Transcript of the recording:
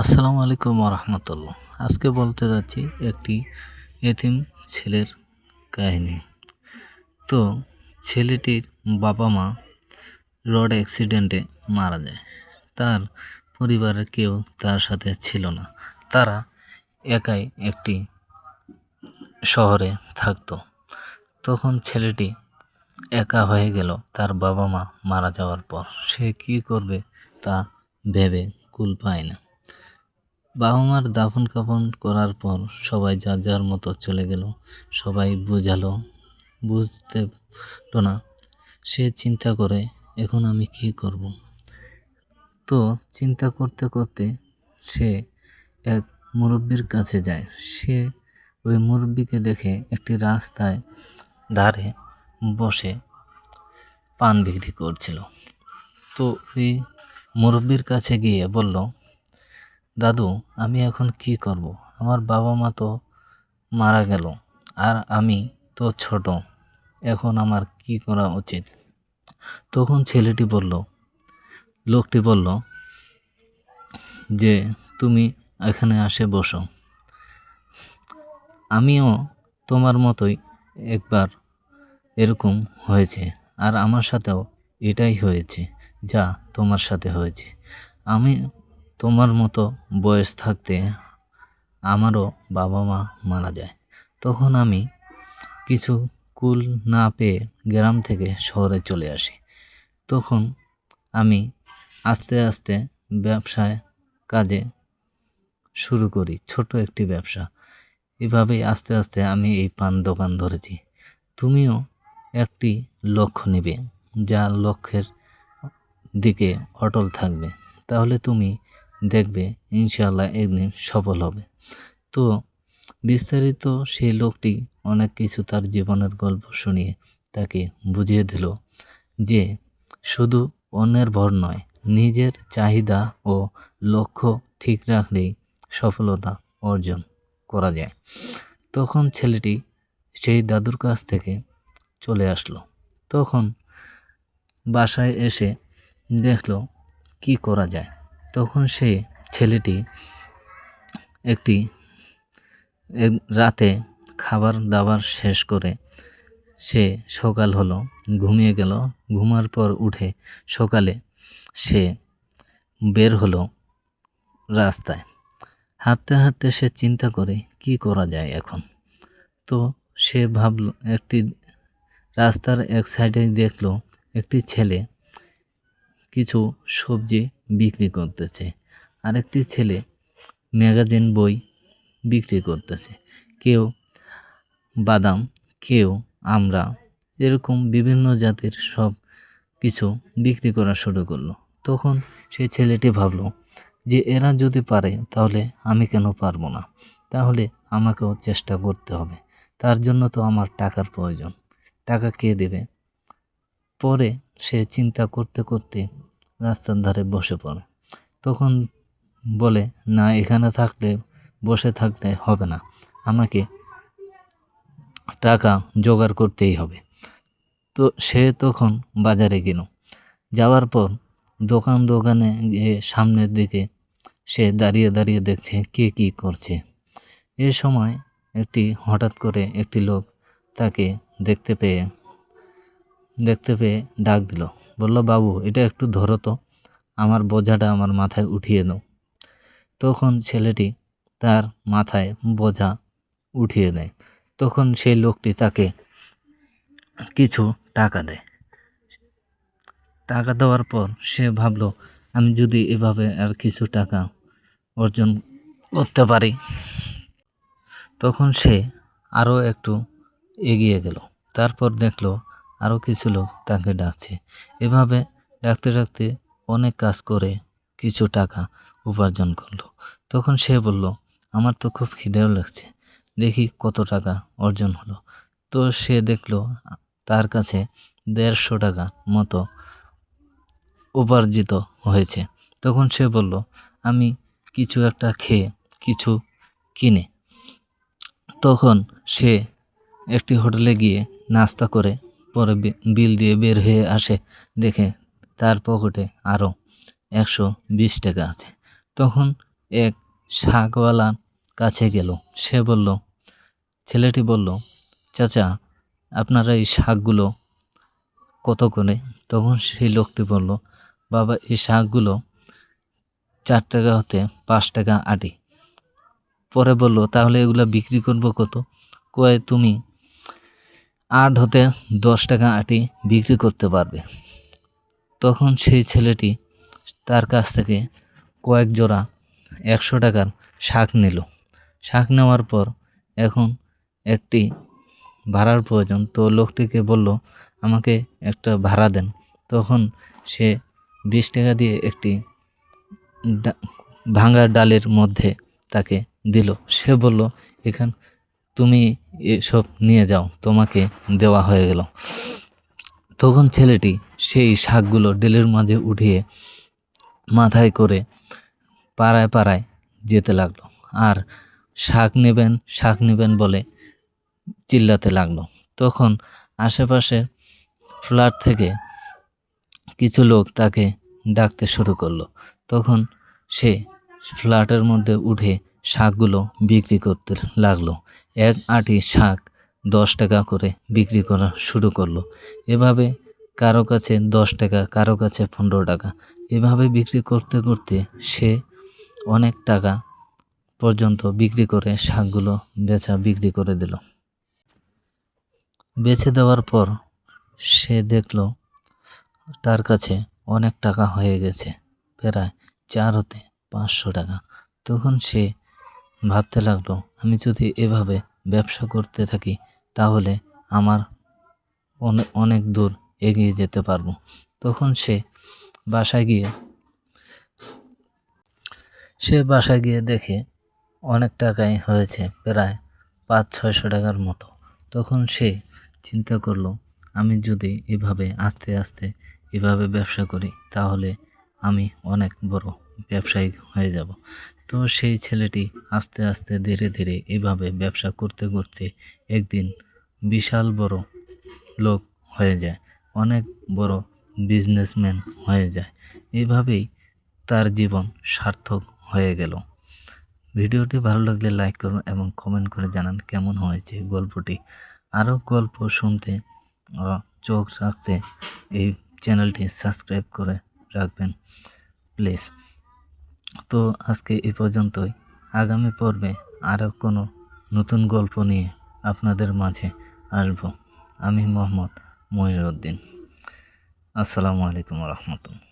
আসসালামু আলাইকুম রহমতুল্লাহ আজকে বলতে যাচ্ছি একটি এতিম ছেলের কাহিনী। তো ছেলেটির বাবা মা রোড অ্যাক্সিডেন্টে মারা যায়। তার পরিবারের কেউ তার সাথে ছিল না। তারা একাই একটি শহরে থাকতো। তখন ছেলেটি একা হয়ে গেল। তার বাবা মা মারা যাওয়ার পর সে কী করবে তা ভেবে কুল পায় না। বাবা মার দাফন কাফন করার পর সবাই যার যার মতো চলে গেল। সবাই বুঝালো, বুঝতে না। সে চিন্তা করে, এখন আমি কী করব? তো চিন্তা করতে করতে সে এক মুরব্বীর কাছে যায়। সে ওই মুরব্বীকে দেখে একটি রাস্তায় ধারে বসে পান বিক্রি করছিল। তো ওই মুরব্বীর কাছে গিয়ে বলল দাদু, আমি এখন কি করব? আমার বাবা মা তো মারা গেল, আর আমি তো ছোট, এখন আমার কি করা উচিত? তখন ছেলেটি বলল, লোকটি বলল, যে তুমি এখানে আসে বসো। আমিও তোমার মতোই একবার এরকম হয়েছে, আর আমার সাথেও এটাই হয়েছে, যা তোমার সাথে হয়েছে। আমি তোমার মতো বয়স থাকতে আমারও বাবা মা মারা যায়। তখন আমি কিছু কুল না পেয়ে গ্রাম থেকে শহরে চলে আসি। তখন আমি আস্তে আস্তে ব্যবসায় কাজে শুরু করি, ছোট একটি ব্যবসা। এভাবেই আস্তে আস্তে আমি এই পান দোকান ধরেছি। তুমিও একটি লক্ষ্য নেবে, যা লক্ষ্যের দিকে অটল থাকবে। তাহলে তুমি দেখবে ইনশাআল্লাহ একদিন সফল হবে। তো বিস্তারিত সেই লোকটি অনেক কিছু তার জীবনের গল্প শুনিয়ে তাকে বুঝিয়ে দিল যে শুধু অন্যের ভর নয়, নিজের চাহিদা ও লক্ষ্য ঠিক রাখলেই সফলতা অর্জন করা যায়। তখন ছেলেটি সেই দাদুর কাছ থেকে চলে আসলো। তখন বাসায় এসে দেখল কি করা যায়। তখন সে ছেলেটি একটি রাতে খাবার দাবার শেষ করে সে সকাল হলো, ঘুমিয়ে গেল। ঘুমার পর উঠে সকালে সে বের হলো রাস্তায়। হাঁটতে হাঁটতে সে চিন্তা করে, কি করা যায় এখন? তো সে ভাবলো, একটি রাস্তার এক সাইডে দেখল, একটি ছেলে কিছু সবজি বিক্রি করতেছে। আরেকটি ছেলে ম্যাগাজিন বই বিক্রি করতেছে। কেউ বাদাম, কেউ আমরা এরকম বিভিন্ন জাতের সব কিছু বিক্রি করা শুরু করল। তখন সেই ছেলেটি ভাবলো, যে এরা যদি পারে, তাহলে আমি কেন পারব না? তাহলে আমাকেও চেষ্টা করতে হবে। তার জন্য তো আমার টাকার প্রয়োজন। টাকা কে দেবে? পরে সে চিন্তা করতে করতে রাস্তার ধারে বসে পড়ে। তখন বলে, না, এখানে থাকলে, বসে থাকলে হবে না। আমাকে টাকা জোগাড় করতেই হবে। তো সে তখন বাজারে গেল। যাওয়ার পর দোকান দোকানে গিয়ে সামনের দিকে সে দাঁড়িয়ে দাঁড়িয়ে দেখছে কে কী করছে। এ সময় একটি হঠাৎ করে একটি লোক তাকে দেখতে পেয়ে দেখতে পেয়ে ডাক দিল। বলল, বাবু, এটা একটু ধরো তো। আমার বোঝাটা আমার মাথায় উঠিয়ে দাও তখন ছেলেটি তার মাথায় বোঝা উঠিয়ে দেয় তখন সেই লোকটি তাকে কিছু টাকা দেয়। টাকা দেওয়ার পর সে ভাবলো, আমি যদি এভাবে আর কিছু টাকা অর্জন করতে পারি? তখন সে আরও একটু এগিয়ে গেল। তারপর দেখল আরও কিছু লোক তাকে ডাকছে। এভাবে ডাকতে ডাকতে অনেক কাজ করে কিছু টাকা উপার্জন করল। তখন সে বলল, আমার তো খুব খিদেও লাগছে। দেখি কত টাকা অর্জন হলো। তো সে দেখল, তার কাছে দেড়শো টাকা মতো উপার্জিত হয়েছে। তখন সে বলল, আমি কিছু একটা খেয়ে কিছু কিনে। তখন সে একটি হোটেলে গিয়ে নাস্তা করে পরে বিল দিয়ে বের হয়ে আসে। দেখে তার পকেটে আরও একশো বিশ টাকা আছে। তখন এক শাকওয়ালার কাছে গেল। সে বলল, ছেলেটি বলল, চাচা, আপনারা এই শাকগুলো কত করে? তখন সেই লোকটি বলল, বাবা, এই শাকগুলো চার টাকা হতে পাঁচ টাকা আটি। পরে বলল, তাহলে এগুলো বিক্রি করব কত? কয়, তুমি আট হতে দশ টাকা আটি বিক্রি করতে পারবে। তখন সেই ছেলেটি তার কাছ থেকে কয়েক জোড়া একশো টাকার শাক নিল। শাক নেওয়ার পর এখন একটি ভাড়ার প্রয়োজন। তো লোকটিকে বলল, আমাকে একটা ভাড়া দেন। তখন সে বিশ টাকা দিয়ে একটি ভাঙা ডালের মধ্যে তাকে দিল। সে বলল, এখান তুমি এসব নিয়ে যাও, তোমাকে দেওয়া হয়ে গেল। তখন ছেলেটি সেই শাকগুলো ডেলের মাঝে উঠিয়ে মাথায় করে পাড়ায় পাড়ায় যেতে লাগল আর শাক নেবেন শাক নেবেন বলে চিল্লাতে লাগল। তখন আশেপাশে ফ্ল্যাট থেকে কিছু লোক তাকে ডাকতে শুরু করল। তখন সে ফ্ল্যাটের মধ্যে উঠে শাকগুলো বিক্রি করতে লাগল। এক আটি শাক দশ টাকা করে বিক্রি করা শুরু করল। এভাবে কারও কাছে দশ টাকা, কারও কাছে পনেরো টাকা। এভাবে বিক্রি করতে করতে সে অনেক টাকা পর্যন্ত বিক্রি করে শাকগুলো বেচা বিক্রি করে দিল। বেছে দেওয়ার পর সে দেখল তার কাছে অনেক টাকা হয়ে গেছে, প্রায় চার হতে পাঁচশো টাকা। তখন সে ভাবতে লাগল, আমি যদি এভাবে ব্যবসা করতে থাকি, তাহলে আমার অনেক দূর এগিয়ে যেতে পারব। তখন সে বাসায় গিয়ে, সে বাসায় গিয়ে দেখে অনেক টাকাই হয়েছে, প্রায় পাঁচ ছয়শো টাকার মতো। তখন সে চিন্তা করল, আমি যদি এভাবে আস্তে আস্তে এভাবে ব্যবসা করি, তাহলে আমি অনেক বড় ব্যবসায়ী হয়ে যাব। তো সেই ছেলেটি আস্তে আস্তে ধীরে ধীরে এভাবে ব্যবসা করতে করতে একদিন বিশাল বড় লোক হয়ে যায়, অনেক বড় বিজনেসম্যান হয়ে যায়। এভাবেই তার জীবন সার্থক হয়ে গেল। ভিডিওটি ভালো লাগলে লাইক করুন এবং কমেন্ট করে জানান কেমন হয়েছে গল্পটি। আরও গল্প শুনতে চোখ রাখতে এই চ্যানেলটি সাবস্ক্রাইব করে রাখবেন প্লিজ তো আজকে এ পর্যন্তই। আগামী পর্বে আরও কোনো নতুন গল্প নিয়ে আপনাদের মাঝে আসব। আমি মোহাম্মদ মহিরুদ্দিন আসসালামু আলাইকুম রহমতুল্লা